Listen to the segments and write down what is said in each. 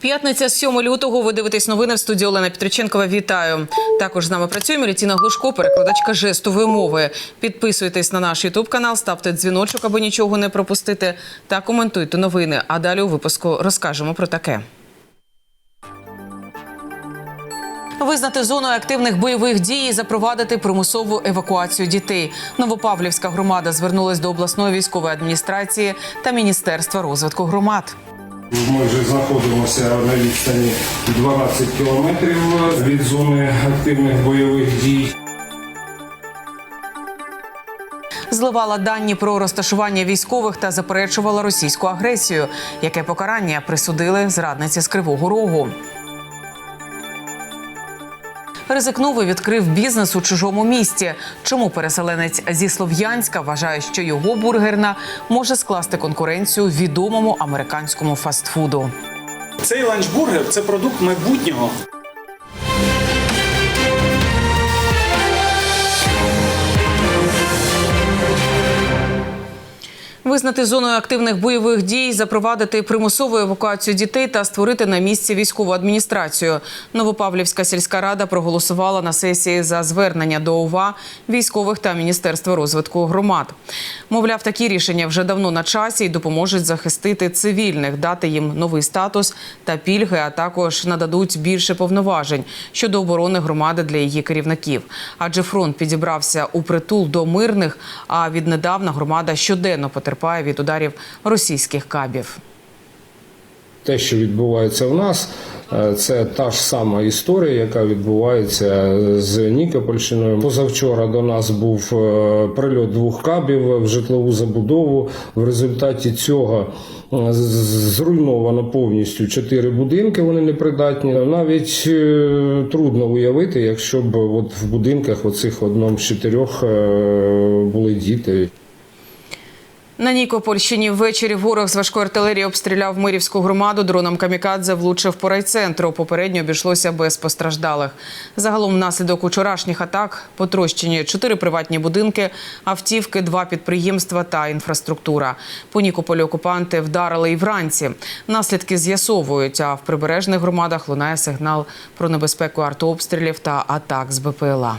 П'ятниця 7 лютого. Ви дивитесь новини в студії Олена Петриченкова. Вітаю. Також з нами працює Мілітіна Глушко, перекладачка жестової мови. Підписуйтесь на наш Ютуб канал, ставте дзвіночок, аби нічого не пропустити, та коментуйте новини. А далі у випуску розкажемо про таке. Визнати зоною активних бойових дій і запровадити примусову евакуацію дітей. Новопавлівська громада звернулась до обласної військової адміністрації та міністерства розвитку громад. Ми вже знаходимося на відстані 12 кілометрів від зони активних бойових дій. Зливала дані про розташування військових та заперечувала російську агресію. Яке покарання присудили зрадниці з Кривого Рогу? Ризикнув і відкрив бізнес у чужому місті. Чому переселенець зі Слов'янська вважає, що його бургерна може скласти конкуренцію відомому американському фастфуду? Цей ланчбургер це продукт майбутнього. Визнати зоною активних бойових дій, запровадити примусову евакуацію дітей та створити на місці військову адміністрацію. Новопавлівська сільська рада проголосувала на сесії за звернення до ОВА військових та міністерства розвитку громад. Мовляв, такі рішення вже давно на часі і допоможуть захистити цивільних, дати їм новий статус та пільги, а також нададуть більше повноважень щодо оборони громади для її керівників. Адже фронт підібрався у притул до мирних. А віднедавна громада щоденно потерпає від ударів російських кабів. Те, що відбувається в нас, е, це та ж сама історія, яка відбувається з Нікопольщиною. Позавчора до нас був е, прильот двох кабів в житлову забудову. В результаті цього е, зруйновано повністю чотири будинки. Вони непридатні. Навіть е, трудно уявити, якщо б от в будинках оцих одному з чотирьох е, були діти. На Нікопольщині ввечері ворог з важкої артилерії обстріляв Мирівську громаду. Дроном камікадзе влучив по райцентру. Попередньо обійшлося без постраждалих. Загалом, внаслідок учорашніх атак потрощені чотири приватні будинки, автівки, два підприємства та інфраструктура. По Нікополю окупанти вдарили і вранці. Наслідки з'ясовують. А в прибережних громадах лунає сигнал про небезпеку артообстрілів та атак з БПЛА.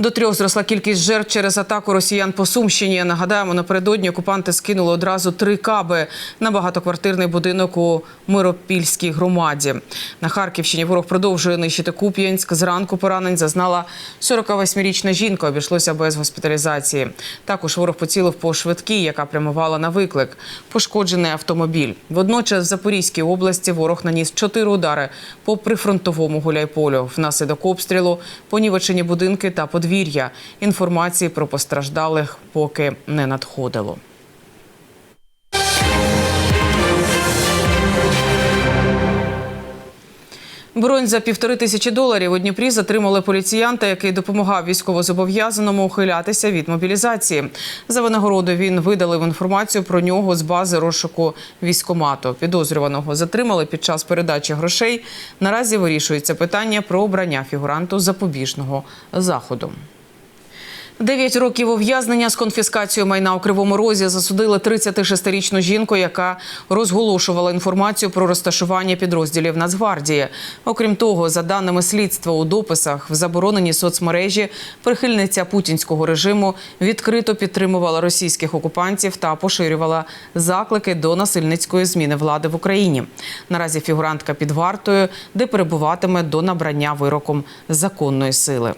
До трьох зросла кількість жертв через атаку росіян по Сумщині. Нагадаємо, напередодні окупанти скинули одразу три каби на багатоквартирний будинок у Миропільській громаді. На Харківщині ворог продовжує нищити Куп'янськ. Зранку поранень зазнала 48-річна жінка. Обійшлося без госпіталізації. Також ворог поцілив по швидкій, яка прямувала на виклик. Пошкоджений автомобіль. Водночас в Запорізькій області ворог наніс чотири удари по прифронтовому гуляйполю. Внаслідок обстрілу понівечені будинки та подвір'я. Інформації про постраждалих поки не надходило. Бронь за півтори тисячі доларів у Дніпрі затримали поліціянта, який допомагав військовозобов'язаному ухилятися від мобілізації. За винагороду він видалив інформацію про нього з бази розшуку військомату. Підозрюваного затримали під час передачі грошей. Наразі вирішується питання про обрання фігуранту запобіжного заходу. Дев'ять років ув'язнення з конфіскацією майна у Кривому Розі засудили 36-річну жінку, яка розголошувала інформацію про розташування підрозділів Нацгвардії. Окрім того, за даними слідства у дописах в забороненій соцмережі, прихильниця путінського режиму відкрито підтримувала російських окупантів та поширювала заклики до насильницької зміни влади в Україні. Наразі фігурантка під вартою, де перебуватиме до набрання вироком законної сили.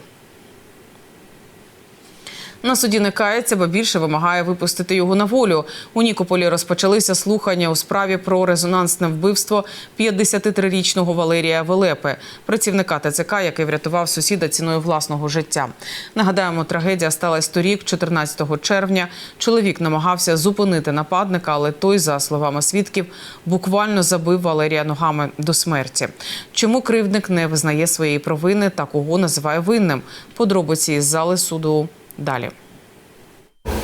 На суді не кається, бо більше вимагає випустити його на волю. У Нікополі розпочалися слухання у справі про резонансне вбивство 53-річного Валерія Велепи, працівника ТЦК, який врятував сусіда ціною власного життя. Нагадаємо, трагедія сталася торік, 14 червня. Чоловік намагався зупинити нападника, але той, за словами свідків, буквально забив Валерія ногами до смерті. Чому кривдник не визнає своєї провини та кого називає винним? Подробиці із зали суду далі.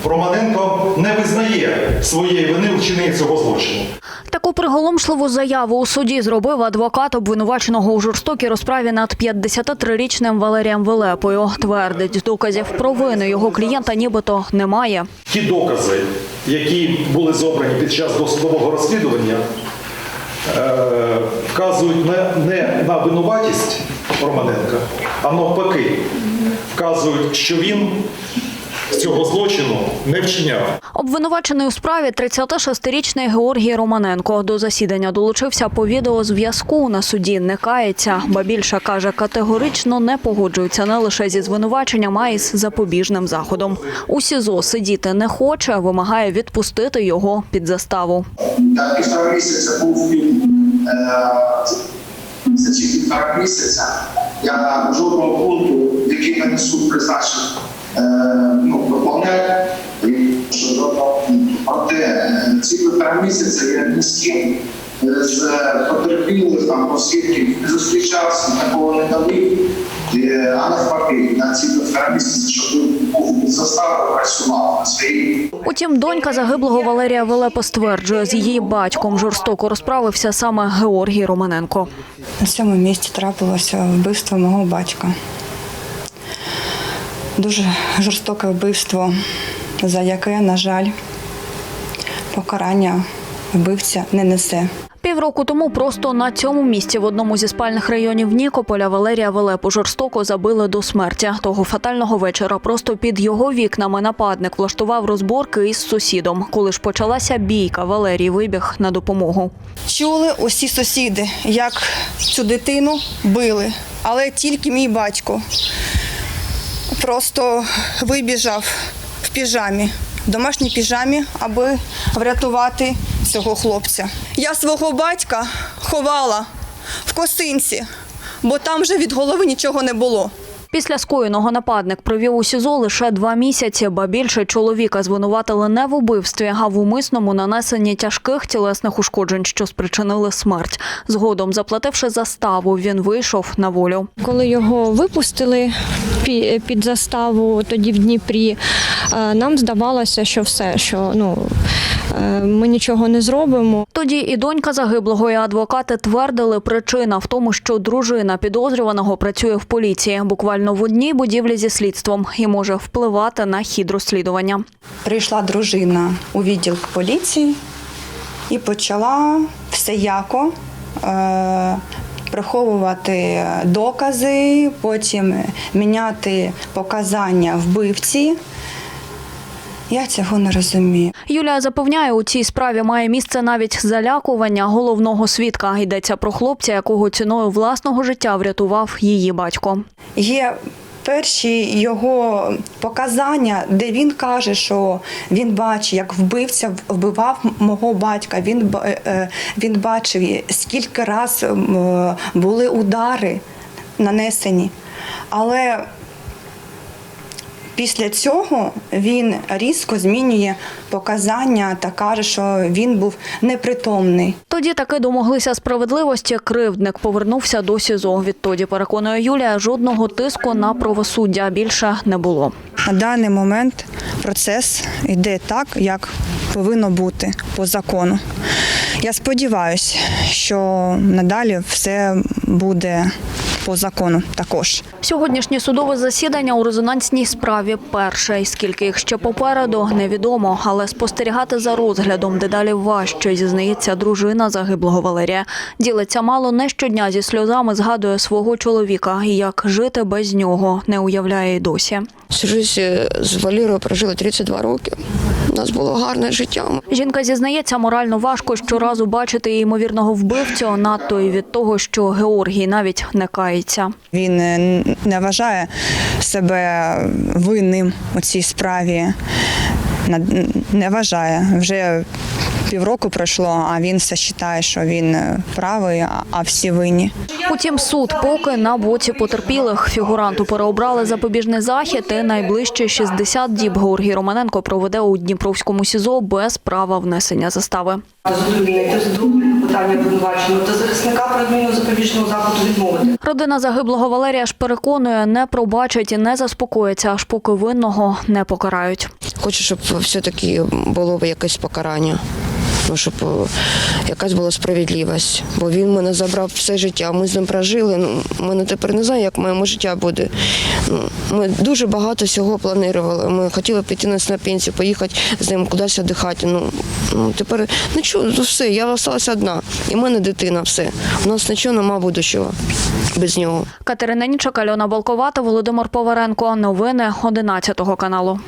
Романенко не визнає своєї вини вчиненні цього злочину. Таку приголомшливу заяву у суді зробив адвокат обвинуваченого у жорстокій розправі над 53-річним Валерієм Велепою. Твердить, доказів про вину його клієнта нібито немає. Ті докази, які були зобрані під час досудового розслідування, е, вказують не, не на винуватість Романенка, а навпаки, вказують, що він цього злочину не вчиняв. Обвинувачений у справі 36-річний Георгій Романенко до засідання долучився по відеозв'язку на суді. Не кається, ба більше каже, категорично не погоджується не лише зі звинуваченням, а й з запобіжним заходом. У СІЗО сидіти не хоче, вимагає відпустити його під заставу. Я півтора місяця був під е, за ці півтора місяця. Я жодного пункту, який мене суд призначив, е, ну, виконав, що жодного пункту. Проте е, ці півтора місяця я ні з ким е, з потерпілих там освітків не зустрічався, такого не дали. А навпаки, на ці півтора місяці, щоб був під працював на своїй Утім, донька загиблого Валерія Велепо стверджує, з її батьком жорстоко розправився саме Георгій Романенко. На цьому місці трапилося вбивство мого батька. Дуже жорстоке вбивство, за яке, на жаль, покарання вбивця не несе. Півроку тому просто на цьому місці в одному зі спальних районів Нікополя Валерія Велепу жорстоко забили до смерті. Того фатального вечора просто під його вікнами нападник влаштував розборки із сусідом. Коли ж почалася бійка, Валерій вибіг на допомогу. Чули усі сусіди, як цю дитину били, але тільки мій батько просто вибіжав в піжамі, в домашній піжамі, аби врятувати цього хлопця. Я свого батька ховала в косинці, бо там вже від голови нічого не було. Після скоєного нападник провів у СІЗО лише два місяці, ба більше чоловіка звинуватили не в убивстві, а в умисному нанесенні тяжких тілесних ушкоджень, що спричинили смерть. Згодом, заплативши заставу, він вийшов на волю. Коли його випустили під заставу тоді в Дніпрі, е, нам здавалося, що все, що ну ми нічого не зробимо. Тоді і донька загиблого, і адвокати твердили, причина в тому, що дружина підозрюваного працює в поліції, буквально в одній будівлі зі слідством і може впливати на хід розслідування. Прийшла дружина у відділ поліції і почала всеяко е, приховувати докази, потім міняти показання вбивці. Я цього не розумію. Юлія запевняє, у цій справі має місце навіть залякування головного свідка. Йдеться про хлопця, якого ціною власного життя врятував її батько. Є перші його показання, де він каже, що він бачить, як вбивця вбивав мого батька. Він, е, е, він бачив, скільки раз е, були удари нанесені. Але після цього він різко змінює показання та каже, що він був непритомний. Тоді таки домоглися справедливості. Кривдник повернувся до СІЗО. Відтоді переконує Юлія, жодного тиску на правосуддя більше не було. На даний момент процес йде так, як повинно бути по закону. Я сподіваюся, що надалі все буде по закону також. Сьогоднішнє судове засідання у резонансній справі перше. І скільки їх ще попереду, невідомо. Але спостерігати за розглядом дедалі важче, зізнається дружина загиблого Валерія. Ділиться мало не щодня зі сльозами, згадує свого чоловіка. І як жити без нього не уявляє й досі. Всю життя з Валірою прожили 32 роки. У нас було гарне життя. Жінка зізнається, морально важко щоразу бачити ймовірного вбивцю, надто і від того, що Георгій навіть не кається. Він е, не вважає себе винним у цій справі. На- Не вважає. Вже півроку пройшло, а він все вважає, що він е, правий, а- а всі винні. Утім, суд поки на боці потерпілих. Фігуранту переобрали запобіжний захід і Найближче 60 діб Георгій Романенко проведе у Дніпровському СІЗО без права внесення застави. Питання обвинуваченого та захисника передмінного запобіжного заходу відмовити. Родина загиблого Валерія ж переконує, не пробачить і не заспокоїться, аж поки винного не покарають. Хочу, щоб все-таки було якесь покарання. Ну щоб е, якась була справедливість. Бо він мене забрав все життя. Ми з ним прожили. Ну, мене тепер не знаю, як моє життя буде. Ну, ми дуже багато всього планували. Ми хотіли піти на на пенсію, поїхати з ним кудись віддихати. Ну, ну тепер нічого, ну все, я залишилася одна. І в мене дитина, все. У нас нічого нема будущого без нього. Катерина Нічок, Альона Балковата, Володимир Поваренко. Новини 11 каналу.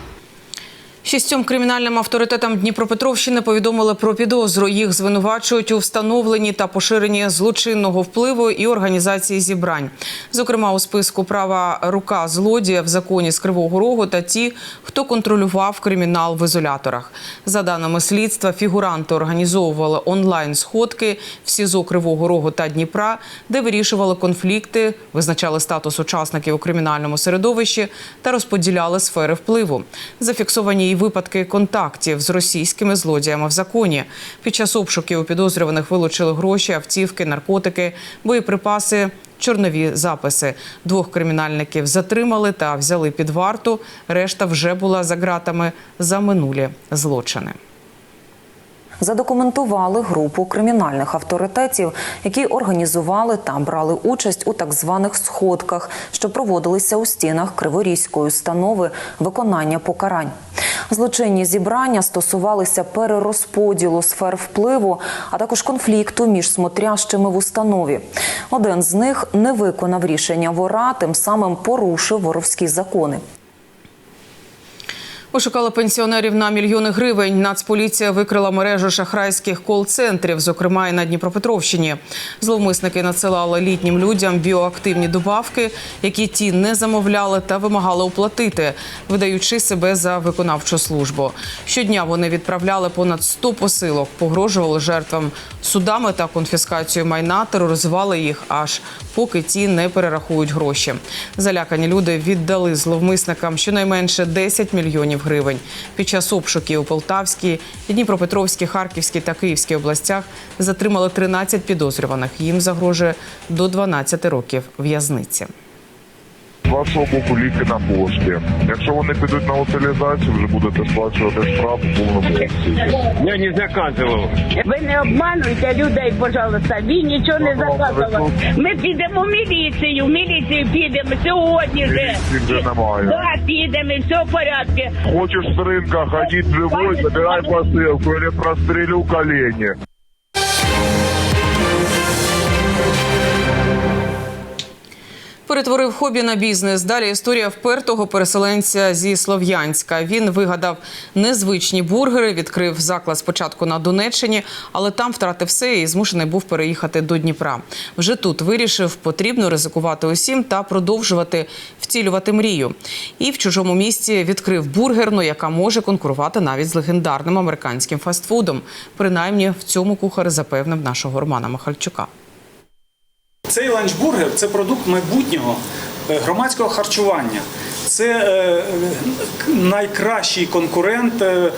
Шістьом кримінальним авторитетам Дніпропетровщини повідомили про підозру. Їх звинувачують у встановленні та поширенні злочинного впливу і організації зібрань. Зокрема, у списку права рука злодія в законі з Кривого Рогу та ті, хто контролював кримінал в ізоляторах. За даними слідства, фігуранти організовували онлайн сходки в СІЗО Кривого Рогу та Дніпра, де вирішували конфлікти, визначали статус учасників у кримінальному середовищі та розподіляли сфери впливу. Зафіксовані випадки контактів з російськими злодіями в законі. Під час обшуків у підозрюваних вилучили гроші, автівки, наркотики, боєприпаси. Чорнові записи двох кримінальників затримали та взяли під варту. Решта вже була за ґратами за минулі злочини. Задокументували групу кримінальних авторитетів, які організували та брали участь у так званих сходках, що проводилися у стінах Криворізької установи виконання покарань. Злочинні зібрання стосувалися перерозподілу сфер впливу, а також конфлікту між смотрящими в установі. Один з них не виконав рішення вора, тим самим порушив воровські закони. Ошукала пенсіонерів на мільйони гривень. Нацполіція викрила мережу шахрайських кол-центрів, зокрема і на Дніпропетровщині. Зловмисники надсилали літнім людям біоактивні добавки, які ті не замовляли та вимагали оплатити, видаючи себе за виконавчу службу. Щодня вони відправляли понад 100 посилок, погрожували жертвам судами та конфіскацією майна, тероризували їх аж поки ті не перерахують гроші. Залякані люди віддали зловмисникам щонайменше 10 мільйонів гривень. Під час обшуків у Полтавській, Дніпропетровській, Харківській та Київській областях затримали 13 підозрюваних. Їм загрожує до 12 років в'язниці. Вашого боку ліки на пошті. Якщо вони підуть на утилізацію, вже будете сплачувати штраф у повному обсязі. Я не заказував. Ви не обмануйте людей, пожалуйста. Він нічого не заказував. Ми підемо в міліцію, в міліцію підемо сьогодні же. Міліції вже немає. Да, підемо, і все в порядку. Хочеш з ринка ходити живой, забирай посилку, или прострелю колені. Перетворив хобі на бізнес. Далі історія впертого переселенця зі Слов'янська. Він вигадав незвичні бургери, відкрив заклад спочатку на Донеччині, але там втратив все і змушений був переїхати до Дніпра. Вже тут вирішив, потрібно ризикувати усім та продовжувати втілювати мрію. І в чужому місті відкрив бургерну, яка може конкурувати навіть з легендарним американським фастфудом. Принаймні в цьому кухар запевнив нашого Романа Михальчука. Цей ланчбургер це продукт майбутнього е, громадського харчування. Це е, найкращий конкурент е,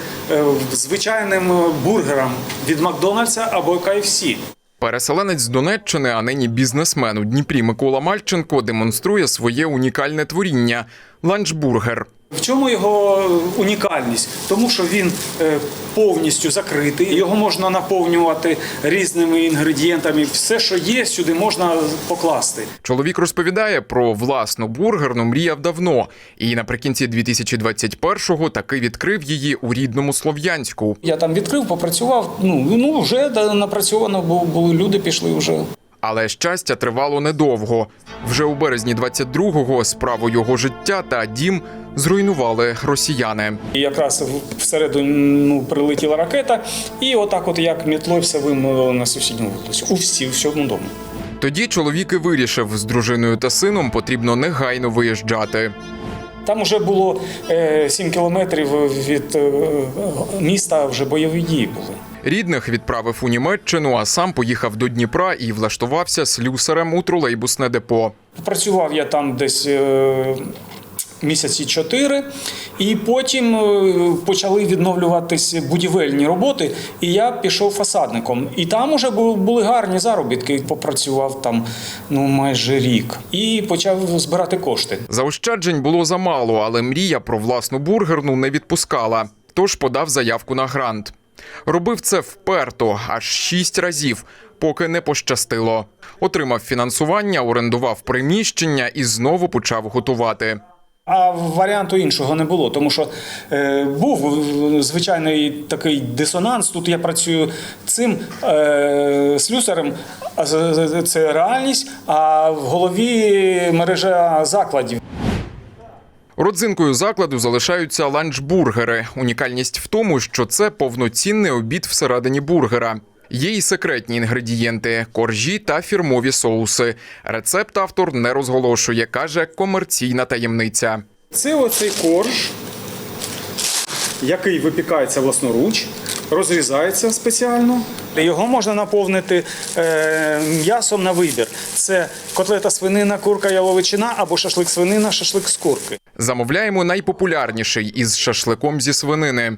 звичайним бургерам від Макдональдса або KFC. Переселенець з Донеччини, а нині бізнесмен у Дніпрі Микола Мальченко демонструє своє унікальне творіння ланчбургер. В чому його унікальність? Тому що він е, повністю закритий, його можна наповнювати різними інгредієнтами. Все, що є, сюди можна покласти. Чоловік розповідає про власну бургерну мріяв давно, і наприкінці 2021-го таки відкрив її у рідному Слов'янську. Я там відкрив, попрацював. Ну ну вже напрацьовано, бо були люди, пішли вже. Але щастя тривало недовго. Вже у березні 22-го справу його життя та дім зруйнували росіяни. І якраз всередину прилетіла ракета, і отак, от як мітлою все вимило на сусідню вулицю. У всі, в всьому дому. Тоді чоловік і вирішив, з дружиною та сином потрібно негайно виїжджати. Там вже було е, 7 кілометрів від е, міста, вже бойові дії були. Рідних відправив у Німеччину, а сам поїхав до Дніпра і влаштувався слюсарем у тролейбусне депо. Працював я там десь е, місяці чотири, і потім е, почали відновлюватись будівельні роботи, і я пішов фасадником. І там уже були гарні заробітки. Попрацював там ну майже рік і почав збирати кошти. Заощаджень було замало, але мрія про власну бургерну не відпускала. Тож подав заявку на грант. Робив це вперто, аж шість разів, поки не пощастило. Отримав фінансування, орендував приміщення і знову почав готувати. А варіанту іншого не було, тому що е, був е, звичайний такий дисонанс. Тут я працюю цим е, слюсарем, це реальність, а в голові мережа закладів. Родзинкою закладу залишаються ланчбургери. Унікальність в тому, що це повноцінний обід всередині бургера. Є і секретні інгредієнти коржі та фірмові соуси. Рецепт автор не розголошує, каже комерційна таємниця. Це оцей корж, який випікається власноруч, розрізається спеціально. Його можна наповнити е, м'ясом на вибір. Це котлета свинина, курка, яловичина або шашлик свинина, шашлик з курки. Замовляємо найпопулярніший із шашликом зі свинини.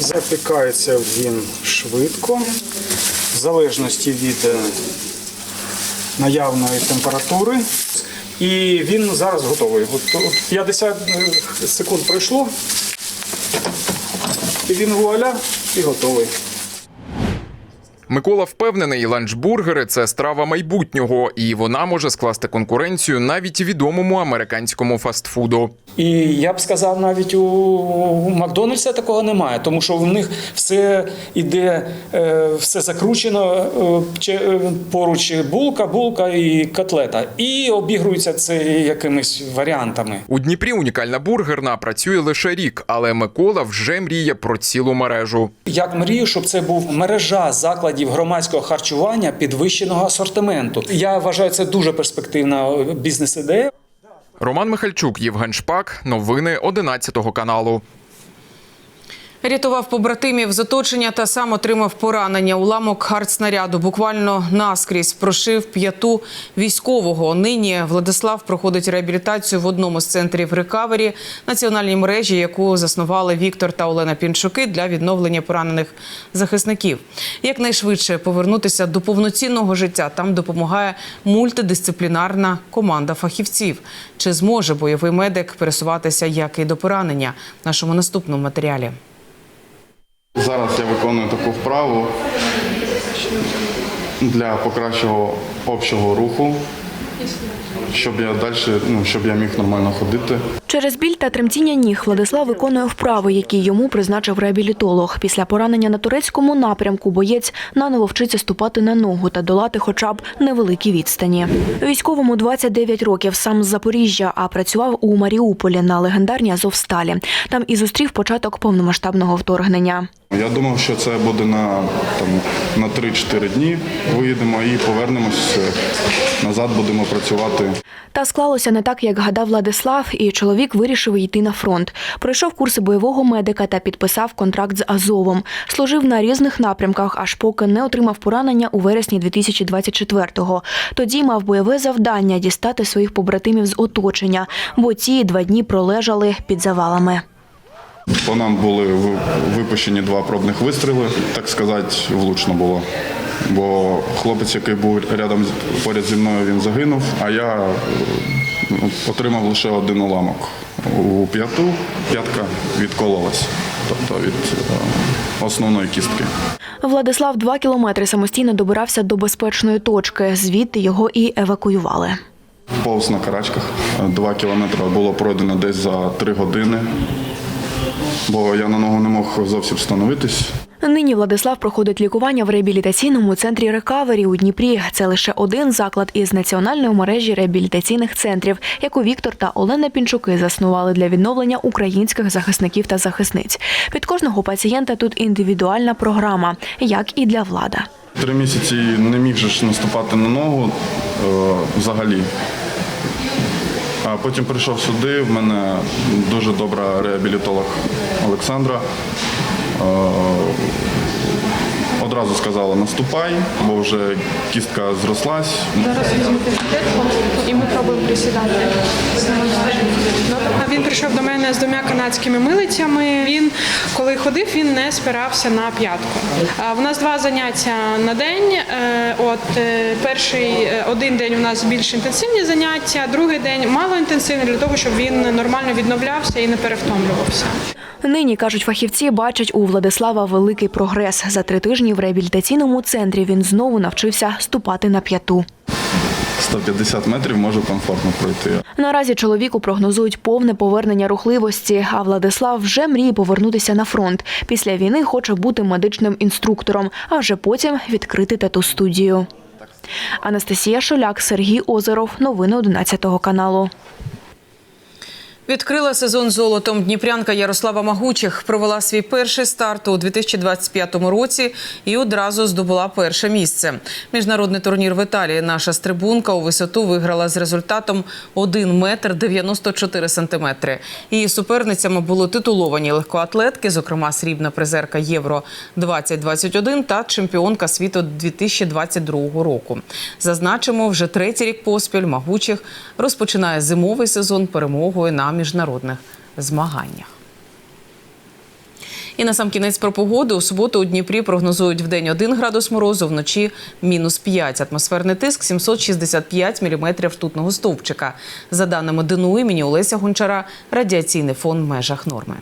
Запікається він швидко, в залежності від е, наявної температури. І він зараз готовий. От, от 50 секунд пройшло, і він вуаля і готовий. Микола впевнений, ланчбургери це страва майбутнього, і вона може скласти конкуренцію навіть відомому американському фастфуду. І я б сказав, навіть у, Макдональдса такого немає, тому що в них все іде, е, все закручено е, е, поруч булка, булка і котлета. І обігрується це якимись варіантами. У Дніпрі унікальна бургерна працює лише рік, але Микола вже мріє про цілу мережу. Я мрію, щоб це був мережа закладів громадського харчування підвищеного асортименту. Я вважаю, це дуже перспективна бізнес-ідея. Роман Михальчук, Євген Шпак, новини 11 каналу. Рятував побратимів з оточення та сам отримав поранення. Уламок артснаряду буквально наскрізь прошив п'яту військового. Нині Владислав проходить реабілітацію в одному з центрів рекавері національній мережі, яку заснували Віктор та Олена Пінчуки для відновлення поранених захисників. Якнайшвидше повернутися до повноцінного життя там допомагає мультидисциплінарна команда фахівців. Чи зможе бойовий медик пересуватися як і до поранення? В нашому наступному матеріалі. Зараз я виконую таку вправу для покращого общого руху, щоб я далі, ну, щоб я міг нормально ходити. Через біль та тремтіння ніг Владислав виконує вправи, які йому призначив реабілітолог. Після поранення на турецькому напрямку боєць наново вчиться ступати на ногу та долати хоча б невеликі відстані. Військовому 29 років, сам з Запоріжжя, а працював у Маріуполі на легендарній Азовсталі. Там і зустрів початок повномасштабного вторгнення. Я думав, що це буде на, там, на 3-4 дні. Виїдемо і повернемось е, назад, будемо працювати. Та склалося не так, як гадав Владислав, і чоловік вирішив йти на фронт. Пройшов курси бойового медика та підписав контракт з Азовом. Служив на різних напрямках, аж поки не отримав поранення у вересні 2024-го. Тоді мав бойове завдання дістати своїх побратимів з оточення, бо ті два дні пролежали під завалами. По нам були ви- випущені два пробних вистріли, так сказати, влучно було. Бо хлопець, який був рядом поряд зі мною, він загинув, а я отримав лише один уламок у п'яту. П'ятка відкололась, тобто від е, основної кістки. Владислав два кілометри самостійно добирався до безпечної точки. Звідти його і евакуювали. Повз на карачках. Два кілометри було пройдено десь за три години, бо я на ногу не мог зовсім встановитись. Нині Владислав проходить лікування в реабілітаційному центрі Рекавері у Дніпрі. Це лише один заклад із національної мережі реабілітаційних центрів, яку Віктор та Олена Пінчуки заснували для відновлення українських захисників та захисниць. Під кожного пацієнта тут індивідуальна програма, як і для влада. Три місяці не міг же наступати на ногу е, взагалі. А потім прийшов сюди. В мене дуже добра реабілітолог Олександра. Одразу сказала наступай, бо вже кістка зрослась. Зараз візьмете піпетку і ми пробуємо присідати. Він прийшов до мене з двома канадськими милицями. Він, коли ходив, він не спирався на п'ятку. В нас два заняття на день. Е, От е, перший е, один день у нас більш інтенсивні заняття, другий день мало інтенсивний для того, щоб він нормально відновлявся і не перевтомлювався. Нині, кажуть фахівці, бачать у Владислава великий прогрес. За три тижні в реабілітаційному центрі він знову навчився ступати на п'яту. 150 метрів можу комфортно пройти. Наразі чоловіку прогнозують повне повернення рухливості, а Владислав вже мріє повернутися на фронт. Після війни хоче бути медичним інструктором, а вже потім відкрити тату студію. Анастасія Шоляк, Сергій Озеров. Новини 11 каналу. Відкрила сезон золотом. Дніпрянка Ярослава Магучих провела свій перший старт у 2025 році і одразу здобула перше місце. Міжнародний турнір в Італії. Наша стрибунка у висоту виграла з результатом 1 метр 94 сантиметри. Її суперницями були титуловані легкоатлетки, зокрема срібна призерка Євро 2021 та чемпіонка світу 2022 року. Зазначимо, вже третій рік поспіль Магучих розпочинає зимовий сезон перемогою на міжнародних змаганнях. І на сам кінець про погоду. У суботу у Дніпрі прогнозують в день 1 градус морозу, вночі мінус 5. Атмосферний тиск 765 міліметрів ртутного стовпчика. За даними ДНУ імені Олеся Гончара, радіаційний фон в межах норми.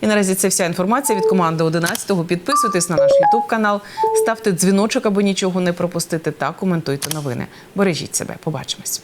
І наразі це вся інформація від команди 11-го. Підписуйтесь на наш Ютуб канал, ставте дзвіночок, аби нічого не пропустити, та коментуйте новини. Бережіть себе. Побачимось.